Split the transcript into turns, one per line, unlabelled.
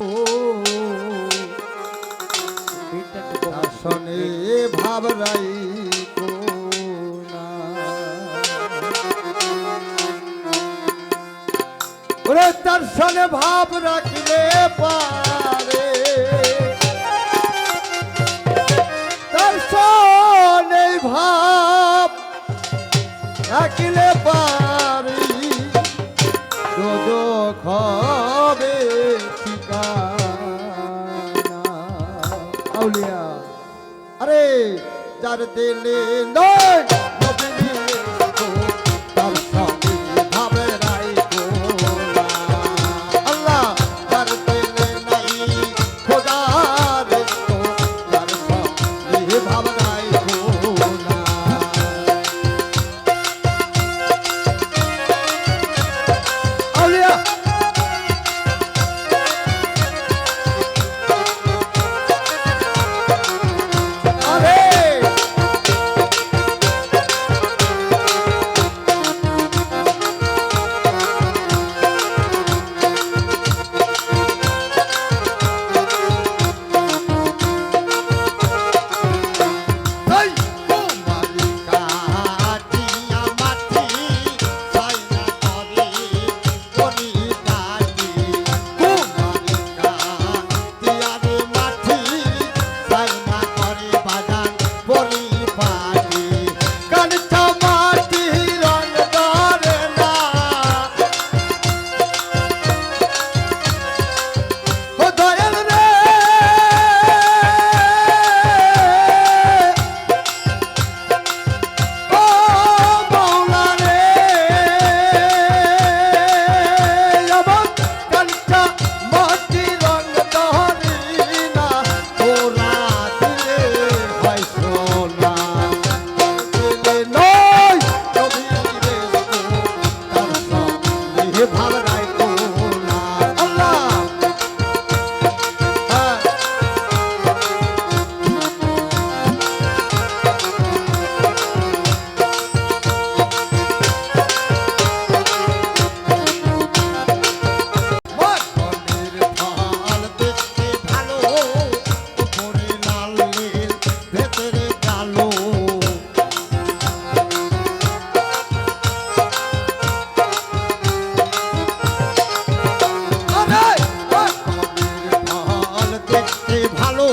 ও
এটা একটু কম।
শাসনে ভাব রাই ওরে তার ভাব রাখলে পারে আউলিয়া আরে যার দিলে নয় থাকতে ভালো